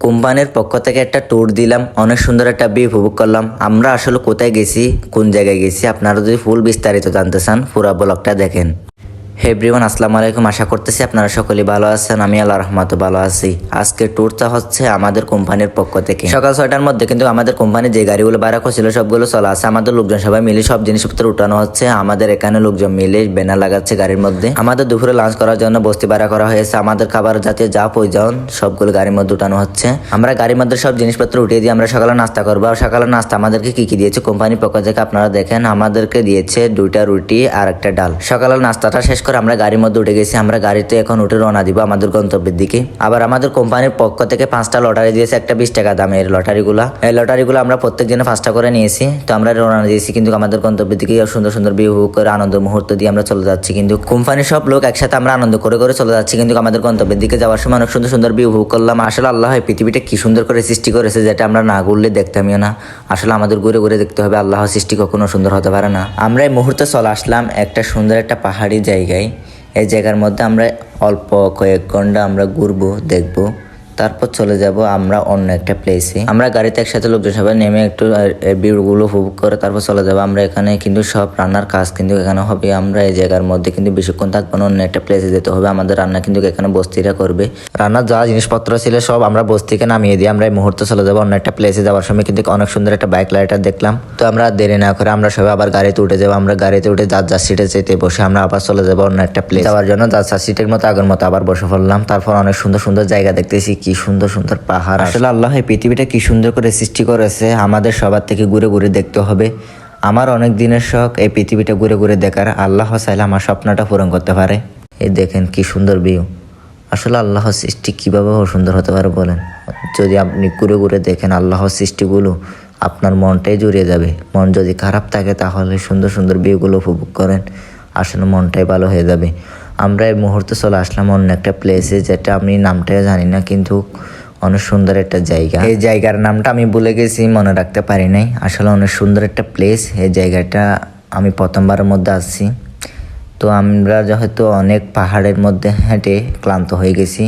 কোম্পানির পক্ষ থেকে একটা ট্যুর দিলাম, অনেক সুন্দর একটা ভিউ উপভোগ করলাম। আমরা আসলে কোথায় গেছি, কোন জায়গায় গেছি, আপনারা যদি ফুল বিস্তারিত জানতে চান, পুরা ব্লগটা দেখেন। হে এভরিওয়ান আসসালামু আলাইকুম। আশা করতেছি আপনারা সকলেই ভালো আছেন। আমি আল্লাহ রহমত ভালো আছি। আজকে ট্যুরটা হচ্ছে আমাদের কোম্পানির পক্ষ থেকে। সকাল ছয়টার মধ্যে কিন্তু আমাদের কোম্পানির যে গাড়িগুলো ভাড়া করছিল, সবগুলো চলা আছে আমাদের লোকজন সবাই মিলে সব জিনিসপত্র উঠানো হচ্ছে। আমাদের এখানে লোকজন মিলে ব্যানার লাগাচ্ছে গাড়ির মধ্যে। আমাদের দুপুরে লাঞ্চ করার জন্য বস্তি ভাড়া করা হয়েছে। আমাদের খাবার জাতীয় যা প্রয়োজন, সবগুলো গাড়ির মধ্যে উঠানো হচ্ছে। আমরা গাড়ির মধ্যে সব জিনিসপত্র উঠিয়ে দিয়ে আমরা সকালে নাস্তা করব। আর সকালে নাস্তা আমাদেরকে কি কি দিয়েছে কোম্পানির পক্ষ থেকে আপনারা দেখেন। আমাদেরকে দিয়েছে দুইটা রুটি আর একটা ডাল। সকালের নাস্তাটা শেষ করে আমরা গাড়ির মধ্যে উঠে গেছি, আমরা গাড়িতে এখন উঠে রওনা দিব আমাদের গন্তব্যের দিকে। আবার আমাদের কোম্পানির পক্ষ থেকে পাঁচটা লটারি দিয়েছে, একটা বিশ টাকা দামের লটারিগুলা। এই লটারিগুলো আমরা প্রত্যেক দিনে পাঁচটা করে নিয়েছি, তো আমরা রওনা দিয়েছি, কিন্তু আমাদের গন্তব্যের দিকে সুন্দর সুন্দর ভিউ করে আনন্দ মুহূর্ত দিয়ে আমরা চলে যাচ্ছি। কিন্তু কোম্পানির সব লোক একসাথে আমরা আনন্দ করে করে চলে যাচ্ছি, কিন্তু আমাদের গন্তব্যের দিকে যাওয়ার সময় অনেক সুন্দর সুন্দর ভিউ করলাম। আসলে আল্লাহ এই পৃথিবীটা কি সুন্দর করে সৃষ্টি করেছে যেটা আমরা না ঘুরলে দেখতামই না। আসলে আমাদের ঘুরে ঘুরে দেখতে হবে আল্লাহ সৃষ্টি কখনো সুন্দর হতে পারে না। আমরা এই মুহূর্তে চলে আসলাম একটা সুন্দর একটা পাহাড়ি জায়গায়। এই জায়গার মধ্যে আমরা অল্প কয়েক ঘণ্টা আমরা ঘুরবো দেখব। তারপর চলে যাব আমরা অন্য একটা প্লেসে আমরা গাড়িতে একসাথে লোকজন সবাই নেমে একটু ভিউগুলো উপভোগ করে তারপর চলে যাব। আমরা এখানে কিন্তু সব রান্নার কাজ কিন্তু এখানে হবে। আমরা এই জায়গার মধ্যে কিন্তু বেশিক্ষণ থাকব না, অন্য একটা প্লেসে যেতে হবে। আমাদের রান্না কিন্তু এখানে বস্তিরা করবে। রান্নার যা জিনিসপত্র ছিল সব আমরা বস্তিকে নামিয়ে দিয়ে আমরা এই মুহূর্তে চলে যাব। অন্য একটা প্লেসে যাওয়ার সময় কিন্তু অনেক সুন্দর একটা বাইক লাইটার দেখলাম। তো আমরা দেরি না করে আমরা সবাই আবার গাড়িতে উঠে যাব। আমরা গাড়িতে উঠে যার যার সিটে যেতে বসে আমরা আবার চলে যাব অন্য একটা প্লেস যাওয়ার জন্য যার যার সিটের মতো আগের মতো আবার বসে পড়লাম। তারপর অনেক সুন্দর সুন্দর জায়গা দেখতেছি, কি সুন্দর সুন্দর পাহাড় আসলে আল্লাহ এই পৃথিবীটা কি সুন্দর করে সৃষ্টি করেছে, আমাদের সবার থেকে ঘুরে ঘুরে দেখতে হবে। আমার অনেক দিনের শখ এই পৃথিবীটা ঘুরে ঘুরে দেখার, আল্লাহ চাইলে আমার স্বপ্নটা পূরণ করতে পারে। এই দেখেন কি সুন্দর ভিউ আসলে আল্লাহ সৃষ্টি কীভাবে সুন্দর হতে পারে বলেন? যদি আপনি ঘুরে ঘুরে দেখেন আল্লাহর সৃষ্টিগুলো, আপনার মনটাই জুড়িয়ে যাবে। মন যদি খারাপ থাকে তাহলে সুন্দর সুন্দর ভিউগুলো উপভোগ করেন, আসলে মনটাই ভালো হয়ে যাবে। আমরা এই মুহূর্তে চলে আসলাম অন্য একটা প্লেসে যেটা আমি নামটাই জানি না, কিন্তু অনেক সুন্দর একটা জায়গা। এই জায়গার নামটা আমি ভুলে গেছি, মনে রাখতে পারি নাই। আসলে অনেক সুন্দর একটা প্লেস এই জায়গাটা আমি প্রথমবারের মধ্যে আসছি। তো আমরা যেহেতু অনেক পাহাড়ের মধ্যে হেঁটে ক্লান্ত হয়ে গেছি,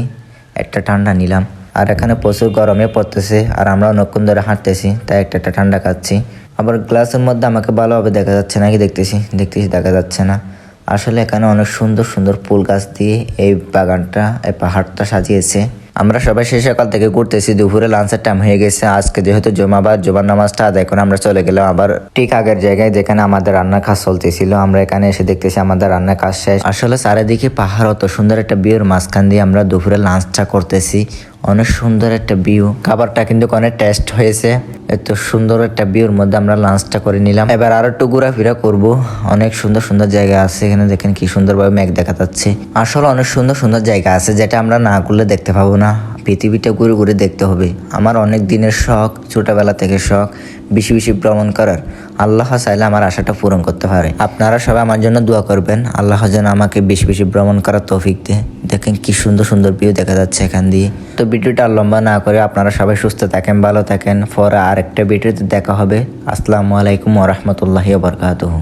একটা ঠান্ডা নিলাম। আর এখানে প্রচুর গরমে পড়তেছে, আর আমরা অনেকক্ষণ ধরে হাঁটতেছি, তাই একটা একটা ঠান্ডা খাচ্ছি। আবার গ্লাসের মধ্যে আমাকে ভালোভাবে দেখা যাচ্ছে নাকি দেখতেছি? দেখতেছি, দেখা যাচ্ছে না। আসলে এখানে অনেক সুন্দর সুন্দর ফুল গাছ দিয়ে এই বাগানটা, এই পাহাড়টা সাজিয়েছে। আমরা সবাই সেই সকাল থেকে ঘুরতেছি, দুপুরে লাঞ্চের টাইম হয়ে গেছে। আজকে যেহেতু জমাবার জোবার নামাজটা আদায় করে আমরা চলে গেলাম আবার ঠিক আগের জায়গায় যেখানে আমাদের রান্নার কাজ চলতেছিল। আমরা এখানে এসে দেখতেছি আমাদের রান্নার কাজ শেষ। আসলে চারিদিকে পাহাড়, অত সুন্দর একটা বিয়ের মাঝখান দিয়ে আমরা দুপুরে লাঞ্চটা করতেছি। অনেক সুন্দর একটা ভিউ খাবারটা কিন্তু অনেক টেস্ট হয়েছে। এত সুন্দর একটা ভিউর মধ্যে আমরা লাঞ্চটা করে নিলাম। এবার আরও একটু ঘোরাফেরা করব। অনেক সুন্দর সুন্দর জায়গা আছে। এখানে দেখেন কি সুন্দরভাবে মেঘ দেখা যাচ্ছে। আসলে অনেক সুন্দর সুন্দর জায়গা আছে যেটা আমরা না করলে দেখতে পাবো না। পৃথিবীটা ঘুরে ঘুরে দেখতে হবে। আমার অনেক দিনের শখ, ছোটবেলা থেকে শখ, বেশি বেশি ভ্রমণ করার। আল্লাহ চাইলে আমার আশাটা পূরণ করতে পারে। আপনারা সবাই আমার জন্য দোয়া করবেন। আল্লাহ যেন আমাকে বেশি বেশি ভ্রমণ করার তৌফিক দেয়। দেখেন কি সুন্দর সুন্দর ভিউ দেখা যাচ্ছে এখান দিয়ে। তো ভিডিওটা লম্বা না করে আপনারা সবাই সুস্থ থাকেন, ভালো থাকেন। পরে আরেকটা ভিডিওতে দেখা হবে। আসসালামু আলাইকুম ওরহমতুল্লাহি বরকাতহ।